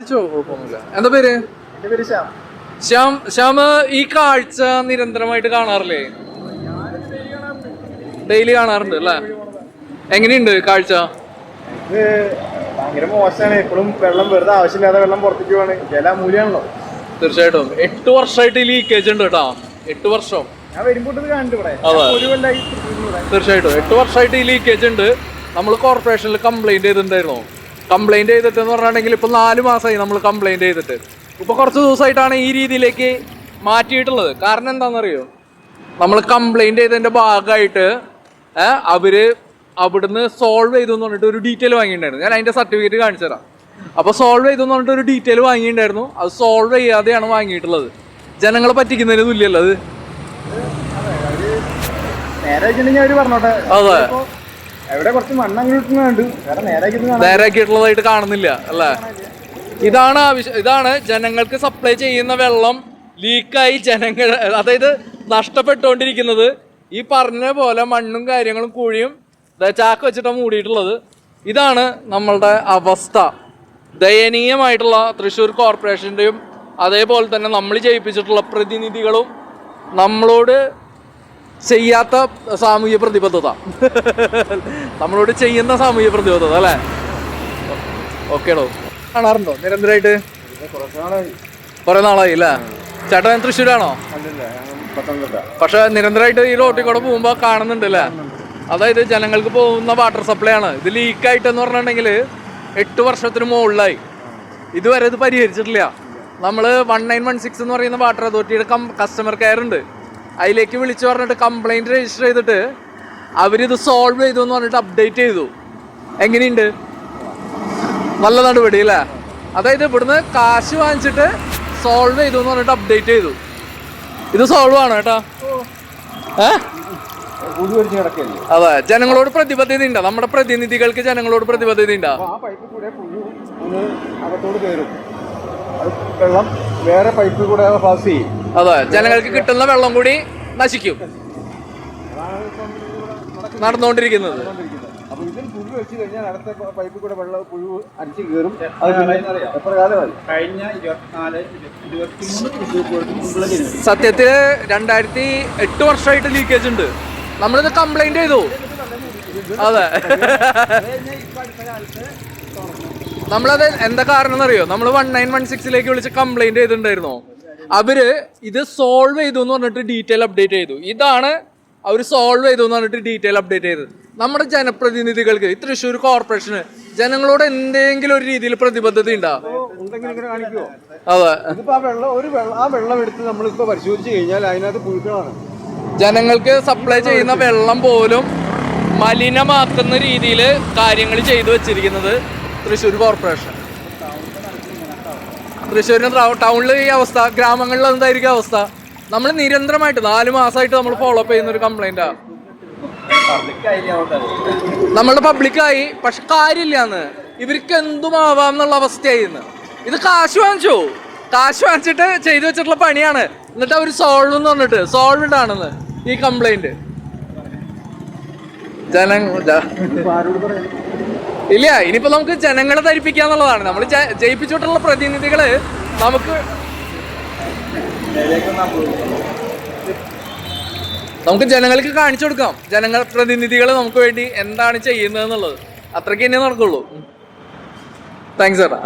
എന്താ പേര്? ശ്യാം ശ്യാം ഈ കാഴ്ച നിരന്തരമായിട്ട് കാണാറില്ലേ? ഡെയിലി കാണാറുണ്ട് അല്ലേ? എങ്ങനെയുണ്ട് കാഴ്ച? ഭയങ്കര മോശമാണ്. എപ്പോഴും വെള്ളം വെറുതെ ആവശ്യമില്ലാതെ വെള്ളം പുറത്തേക്ക് പോവാണ്. ജല മൂല്യമാണല്ലോ തീർച്ചയായിട്ടും. എട്ട് വർഷമായിട്ട് ലീക്കേജ് ഉണ്ട് കേട്ടോ. എട്ട് വർഷം. ഞാൻ വരുമ്പോൾ തീർച്ചയായിട്ടും. എട്ട് വർഷമായിട്ട് ഈ ലീക്കേജ് ഉണ്ട്. നമ്മൾ കോർപ്പറേഷനിൽ കംപ്ലൈന്റ് ചെയ്തിട്ടുണ്ടായിരുന്നു. കംപ്ലൈന്റ് ചെയ്തിട്ട് എന്ന് പറഞ്ഞിട്ടുണ്ടെങ്കിൽ ഇപ്പൊ നാല് മാസമായി നമ്മൾ കംപ്ലൈന്റ് ചെയ്തിട്ട്. ഇപ്പോൾ കുറച്ച് ദിവസമായിട്ടാണ് ഈ രീതിയിലേക്ക് മാറ്റിയിട്ടുള്ളത്. കാരണം എന്താണെന്നറിയോ? നമ്മൾ കംപ്ലൈന്റ് ചെയ്തതിന്റെ ഭാഗമായിട്ട് അവർ അവർ അവിടുന്ന് സോൾവ് ചെയ്തു എന്ന് പറഞ്ഞിട്ട് ഒരു ഡീറ്റെയിൽ വാങ്ങിയിട്ടുണ്ടായിരുന്നു. ഞാൻ അതിന്റെ സർട്ടിഫിക്കറ്റ് കാണിച്ചു തരാം. അപ്പോൾ സോൾവ് ചെയ്തു എന്ന് പറഞ്ഞിട്ട് ഒരു ഡീറ്റെയിൽ വാങ്ങിയിട്ടുണ്ടായിരുന്നു. അത് സോൾവ് ചെയ്യാതെയാണ് വാങ്ങിയിട്ടുള്ളത്. ജനങ്ങളെ പറ്റിക്കുന്നതിന് തുല്യമല്ല അത്? പറഞ്ഞോട്ടെ? അതെ. എവിടെ കുറച്ച് കാണുന്നില്ല അല്ലേ? ഇതാണ് ആവശ്യം ഇതാണ് ജനങ്ങൾക്ക് സപ്ലൈ ചെയ്യുന്ന വെള്ളം ലീക്കായി ജനങ്ങൾ അതായത് നഷ്ടപ്പെട്ടുകൊണ്ടിരിക്കുന്നത്. ഈ പറഞ്ഞ പോലെ മണ്ണും കാര്യങ്ങളും കുഴിയും ചാക്ക് വെച്ചിട്ടാണ് മൂടിയിട്ടുള്ളത്. ഇതാണ് നമ്മളുടെ അവസ്ഥ. ദയനീയമായിട്ടുള്ള തൃശ്ശൂർ കോർപ്പറേഷന്റെയും അതേപോലെ തന്നെ നമ്മൾ ജയിപ്പിച്ചിട്ടുള്ള പ്രതിനിധികളും നമ്മളോട് ചെയ്യാത്ത സാമൂഹ്യ പ്രതിബദ്ധത. നമ്മളോട് ചെയ്യുന്ന സാമൂഹ്യ പ്രതിബദ്ധത അല്ലേ? ഓക്കേടോ കാണാറുണ്ടോ? നിരന്തരമായിട്ട് കുറെ നാളായി അല്ലേ? ചേട്ടൻ തൃശ്ശൂരാണോ? പക്ഷെ നിരന്തരമായിട്ട് ഈ റോട്ടിൽ കൂടെ പോകുമ്പോൾ കാണുന്നുണ്ട് അല്ലേ? അതായത് ജനങ്ങൾക്ക് പോകുന്ന വാട്ടർ സപ്ലൈ ആണ്. ഇത് ലീക്കായിട്ട് എന്ന് പറഞ്ഞിട്ടുണ്ടെങ്കിൽ എട്ട് വർഷത്തിന് മുകളിലായി. ഇതുവരെ ഇത് പരിഹരിച്ചിട്ടില്ല. നമ്മൾ വൺ നയൻ വൺ സിക്സ് എന്ന് പറയുന്ന വാട്ടർ അതോറിറ്റിയുടെ കസ്റ്റമർ കെയർ ഉണ്ട്. അതിലേക്ക് വിളിച്ചു പറഞ്ഞിട്ട് കംപ്ലൈന്റ് രജിസ്റ്റർ ചെയ്തിട്ട് അവരിത് സോൾവ് ചെയ്തു എന്ന് പറഞ്ഞിട്ട് അപ്ഡേറ്റ് ചെയ്തു. എങ്ങനെയുണ്ട്? നല്ല നടപടി അല്ലേ? അതായത് ഇവിടുന്ന് കാശ് വാങ്ങിച്ചിട്ട് സോൾവ് ചെയ്തു എന്ന് പറഞ്ഞിട്ട് അപ്ഡേറ്റ് ചെയ്തു. ഇത് സോൾവ് ആണ് കേട്ടോ. അതെ ജനങ്ങളോട് പ്രതിബദ്ധത ഉണ്ടോ? നമ്മുടെ പ്രതിനിധികൾക്ക് ജനങ്ങളോട് പ്രതിബദ്ധത ഉണ്ടോ? വേറെ പൈപ്പിൽ കൂടെ പാസ് ചെയ്യും. അതെ ജനങ്ങൾക്ക് കിട്ടുന്ന വെള്ളം കൂടി നശിക്കും. നടന്നുകൊണ്ടിരിക്കുന്നത്. അപ്പൊ ഇതിൽ പുഴു വെച്ച് കഴിഞ്ഞാൽ അടുത്ത പ- പൈപ്പിൽ കൂടെ വെള്ളം പുഴു അടിച്ച് കയറും. അത് പിന്നെ എത്ര കാലമായി? കഴിഞ്ഞ ഇരുപത്തിനാല് ഇരുപത്തിമൂന്ന് സത്യത്തിൽ രണ്ടായിരത്തി എട്ട് വർഷമായിട്ട് ലീക്കേജ് ഉണ്ട്. നമ്മളിത് കംപ്ലൈന്റ് ചെയ്തു. അതെ. നമ്മളത് എന്താ കാരണം എന്നറിയോ നമ്മൾ വൺ നയൻ വൺ സിക്സിലേക്ക് വിളിച്ച് കംപ്ലൈന്റ് ചെയ്തിട്ടുണ്ടായിരുന്നോ? അവർ ഇത് സോൾവ് ചെയ്തു എന്ന് പറഞ്ഞിട്ട് ഡീറ്റെയിൽ അപ്ഡേറ്റ് ചെയ്തു. ഇതാണ് അവർ സോൾവ് ചെയ്തു എന്ന് പറഞ്ഞിട്ട് ഡീറ്റെയിൽ അപ്ഡേറ്റ് ചെയ്തത്. നമ്മുടെ ജനപ്രതിനിധികൾക്ക് ഈ തൃശ്ശൂർ കോർപ്പറേഷന് ജനങ്ങളോട് എന്തെങ്കിലും ഒരു രീതിയിൽ പ്രതിബദ്ധത ഉണ്ടാ? കാണിക്കുമോ അതെ. ജനങ്ങൾക്ക് സപ്ലൈ ചെയ്യുന്ന വെള്ളം പോലും മലിനമാക്കുന്ന രീതിയിൽ കാര്യങ്ങൾ ചെയ്തു വെച്ചിരിക്കുന്നത് തൃശ്ശൂർ കോർപ്പറേഷൻ തൃശ്ശൂരിന് ടൗണിൽ ഈ അവസ്ഥ ഗ്രാമങ്ങളിൽ എന്തായിരിക്കും അവസ്ഥ? നമ്മൾ നിരന്തരമായിട്ട് നാല് മാസമായിട്ട് നമ്മൾ ഫോളോ അപ്പ് ചെയ്യുന്ന ഒരു കംപ്ലൈന്റാ നമ്മളുടെ പബ്ലിക്കായി പക്ഷെ കാര്യമില്ലാന്ന്. ഇവർക്ക് എന്തും ആവാം എന്നുള്ള അവസ്ഥയായി ഇന്ന്. ഇത് കാശ് വാങ്ങിച്ചു. കാശ് വാങ്ങിച്ചിട്ട് ചെയ്തു വെച്ചിട്ടുള്ള പണിയാണ്. എന്നിട്ട് അവർ സോൾവ് എന്ന് പറഞ്ഞിട്ട് സോൾവ്ഡ് ആണെന്ന് ഈ കംപ്ലൈന്റ് ജനങ്ങളുടെ ഇല്ല ഇനിയിപ്പോ നമുക്ക് ജനങ്ങളെ ധരിപ്പിക്കുക എന്നുള്ളതാണ്. നമ്മൾ ജയിപ്പിച്ചിട്ടുള്ള പ്രതിനിധികൾ നമുക്ക് നമുക്ക് ജനങ്ങൾക്ക് കാണിച്ചു കൊടുക്കാം. ജനങ്ങൾ പ്രതിനിധികൾ നമുക്ക് വേണ്ടി എന്താണ് ചെയ്യുന്നത് എന്നുള്ളത്. അത്രയ്ക്ക് തന്നെ നടക്കുള്ളൂ. താങ്ക്സ് ചേട്ടാ.